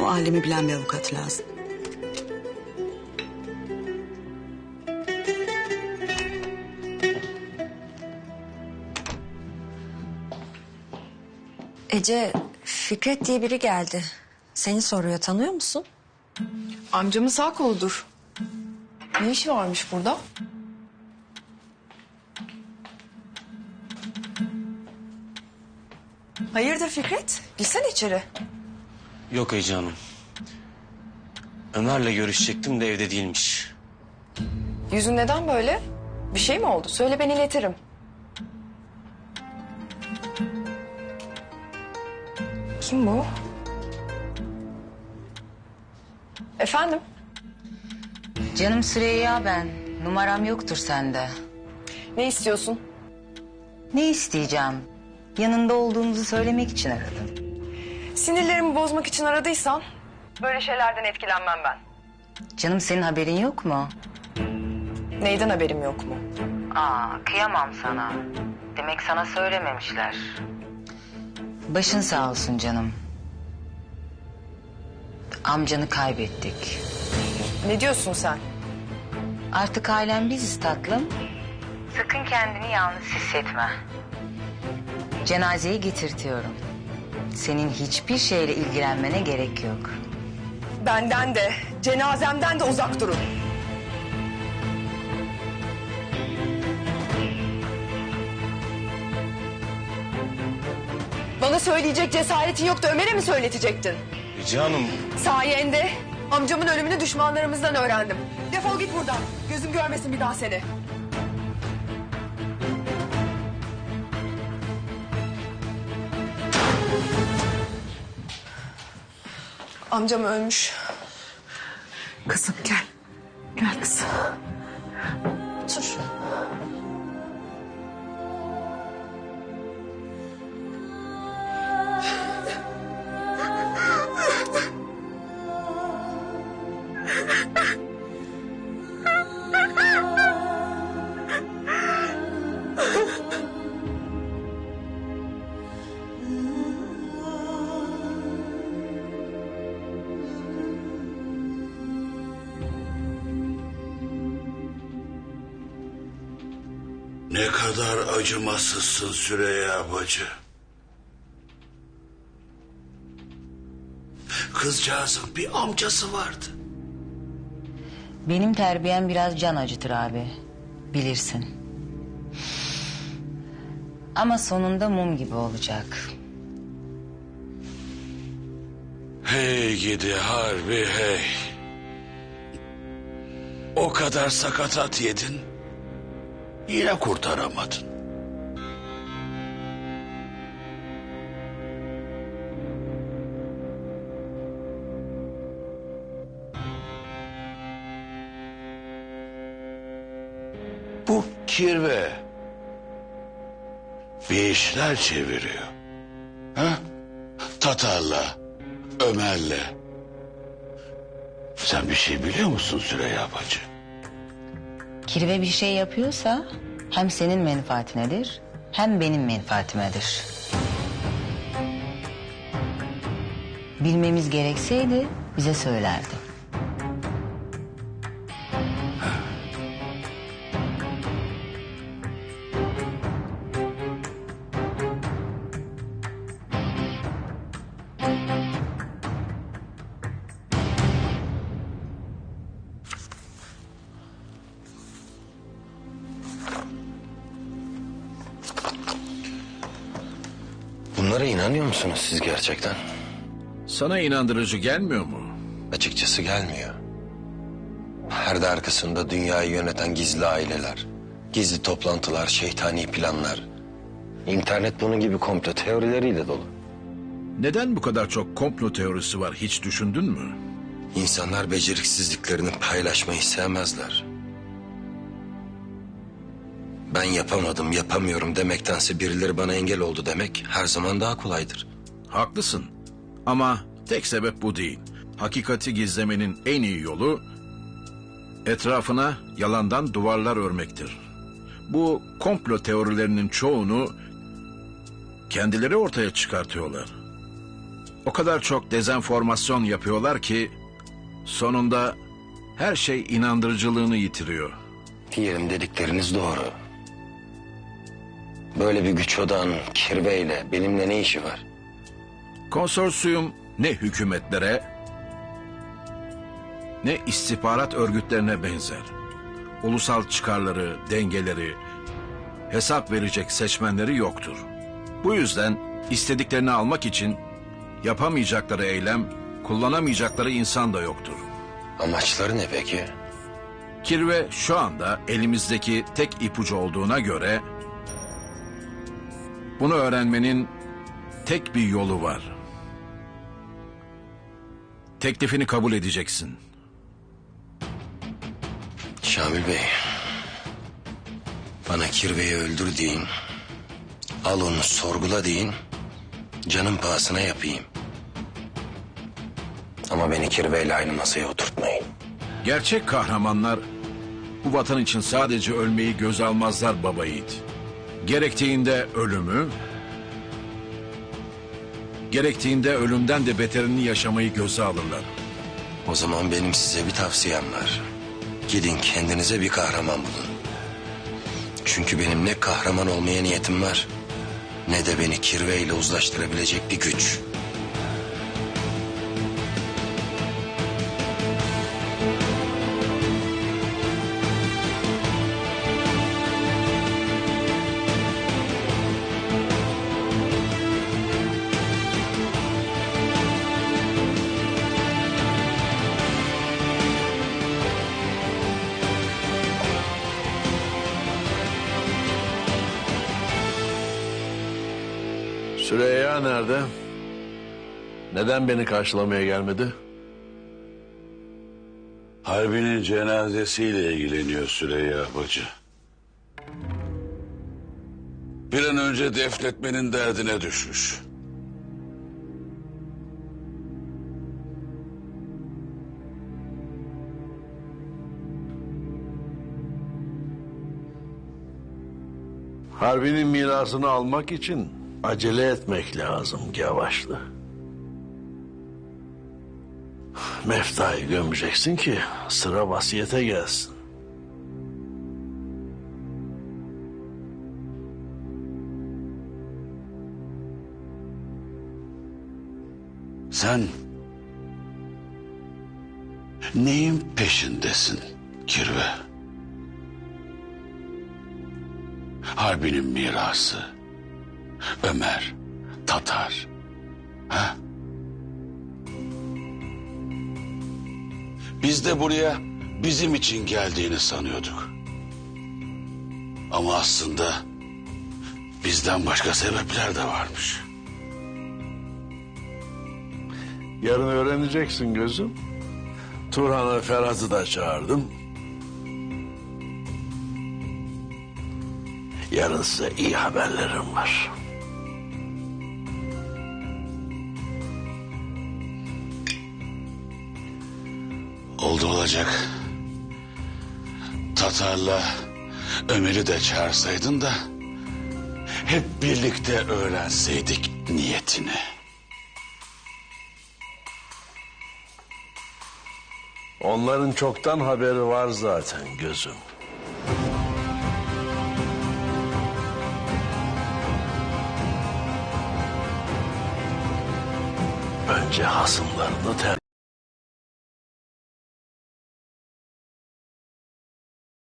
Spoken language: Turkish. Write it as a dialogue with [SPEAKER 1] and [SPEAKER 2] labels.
[SPEAKER 1] O alemi bilen bir avukat lazım.
[SPEAKER 2] Ece, Fikret diye biri geldi. Seni soruyor, tanıyor musun?
[SPEAKER 3] Amcamın sağ koludur. Ne işi varmış burada? Hayırdır Fikret? Girsene içeri.
[SPEAKER 4] Yok Ece Hanım. Ömer'le görüşecektim de evde değilmiş.
[SPEAKER 3] Yüzün neden böyle? Bir şey mi oldu? Söyle ben iletirim. Kim bu? Efendim?
[SPEAKER 5] Canım Süreyya ben. Numaram yoktur sende.
[SPEAKER 3] Ne istiyorsun?
[SPEAKER 5] Ne isteyeceğim? Yanında olduğumuzu söylemek için aradım.
[SPEAKER 3] Sinirlerimi bozmak için aradıysan... Böyle şeylerden etkilenmem ben.
[SPEAKER 5] Canım senin haberin yok mu?
[SPEAKER 3] Neyden haberim yok mu?
[SPEAKER 5] Aa, kıyamam sana. Demek sana söylememişler. Başın sağ olsun canım. Amcanı kaybettik.
[SPEAKER 3] Ne diyorsun sen?
[SPEAKER 5] Artık ailen biziz tatlım. Sakın kendini yalnız hissetme. Cenazeyi getirtiyorum. Senin hiçbir şeyle ilgilenmene gerek yok.
[SPEAKER 3] Benden de, cenazemden de uzak durun. Bana söyleyecek cesaretin yoktu. Ömer'e mi söyletecektin?
[SPEAKER 4] Ece Hanım
[SPEAKER 3] Sayende amcamın ölümünü düşmanlarımızdan öğrendim. Defol git buradan. Gözüm görmesin bir daha seni. Amcam ölmüş.
[SPEAKER 1] Kızım gel. Gel kızım.
[SPEAKER 3] Otur.
[SPEAKER 6] Ne kadar acımasızsın Süreyya bacı. Kızcağızın bir amcası vardı.
[SPEAKER 5] Benim terbiyem biraz can acıtır abi. Bilirsin. Ama sonunda mum gibi olacak.
[SPEAKER 6] Hey gidi harbi hey. O kadar sakatat yedin. Yine kurtaramadın. Bu kirve bir işler çeviriyor. Ha? Tatar'la, Ömer'le. Sen bir şey biliyor musun Süreyya bacı?
[SPEAKER 5] Kirve bir şey yapıyorsa hem senin menfaatinedir hem benim menfaatimedir. Bilmemiz gerekseydi bize söylerdi.
[SPEAKER 7] Bunlara inanıyor musunuz siz gerçekten?
[SPEAKER 8] Sana inandırıcı gelmiyor mu?
[SPEAKER 7] Açıkçası gelmiyor. Perde arkasında dünyayı yöneten gizli aileler, gizli toplantılar, şeytani planlar. İnternet bunun gibi komplo teorileriyle dolu.
[SPEAKER 8] Neden bu kadar çok komplo teorisi var hiç düşündün mü?
[SPEAKER 7] İnsanlar beceriksizliklerini paylaşmayı sevmezler. Ben yapamadım, yapamıyorum demektense birileri bana engel oldu demek her zaman daha kolaydır.
[SPEAKER 8] Haklısın. Ama tek sebep bu değil. Hakikati gizlemenin en iyi yolu etrafına yalandan duvarlar örmektir. Bu komplo teorilerinin çoğunu kendileri ortaya çıkartıyorlar. O kadar çok dezenformasyon yapıyorlar ki sonunda her şey inandırıcılığını yitiriyor.
[SPEAKER 7] Diyelim dedikleriniz doğru. Böyle bir güç odağının kirveyle benimle ne işi var?
[SPEAKER 8] Konsorsiyum ne hükümetlere ne istihbarat örgütlerine benzer. Ulusal çıkarları, dengeleri, hesap verecek seçmenleri yoktur. Bu yüzden istediklerini almak için yapamayacakları eylem, kullanamayacakları insan da yoktur.
[SPEAKER 7] Amaçları ne peki?
[SPEAKER 8] Kirve şu anda elimizdeki tek ipucu olduğuna göre bunu öğrenmenin tek bir yolu var. Teklifini kabul edeceksin.
[SPEAKER 7] Şamil Bey. Bana kirveyi öldür deyin. Al onu sorgula deyin. Canım pahasına yapayım. Ama beni kirveyle aynı masaya oturtmayın.
[SPEAKER 8] Gerçek kahramanlar bu vatan için sadece ölmeyi göz almazlar baba yiğit. Gerektiğinde ölümü, gerektiğinde ölümden de beterini yaşamayı göze alırlar.
[SPEAKER 7] O zaman benim size bir tavsiyem var. Gidin kendinize bir kahraman bulun. Çünkü benim ne kahraman olmaya niyetim var... ...ne de beni kirveyle uzlaştırabilecek bir güç.
[SPEAKER 6] Süreyya nerede? Neden beni karşılamaya gelmedi? Harbi'nin cenazesiyle ilgileniyor Süreyya bacı. Bir an önce defnetmenin derdine düşmüş.
[SPEAKER 9] Harbi'nin mirasını almak için acele etmek lazım Gavaşlı. Meftayı gömeceksin ki sıra vasiyete gelsin.
[SPEAKER 6] Sen neyin peşindesin Kirve? Harbi'nin mirası. Ömer, Tatar. Ha? Biz de buraya bizim için geldiğini sanıyorduk. Ama aslında bizden başka sebepler de varmış.
[SPEAKER 9] Yarın öğreneceksin gözüm. Turhan'ı Ferhat'ı da çağırdım. Yarın size iyi haberlerim var.
[SPEAKER 6] Oldu olacak. Tatar'la Ömer'i de çağırsaydın da hep birlikte öğrenseydik niyetini.
[SPEAKER 9] Onların çoktan haberi var zaten gözüm. Önce hasımlarını ter...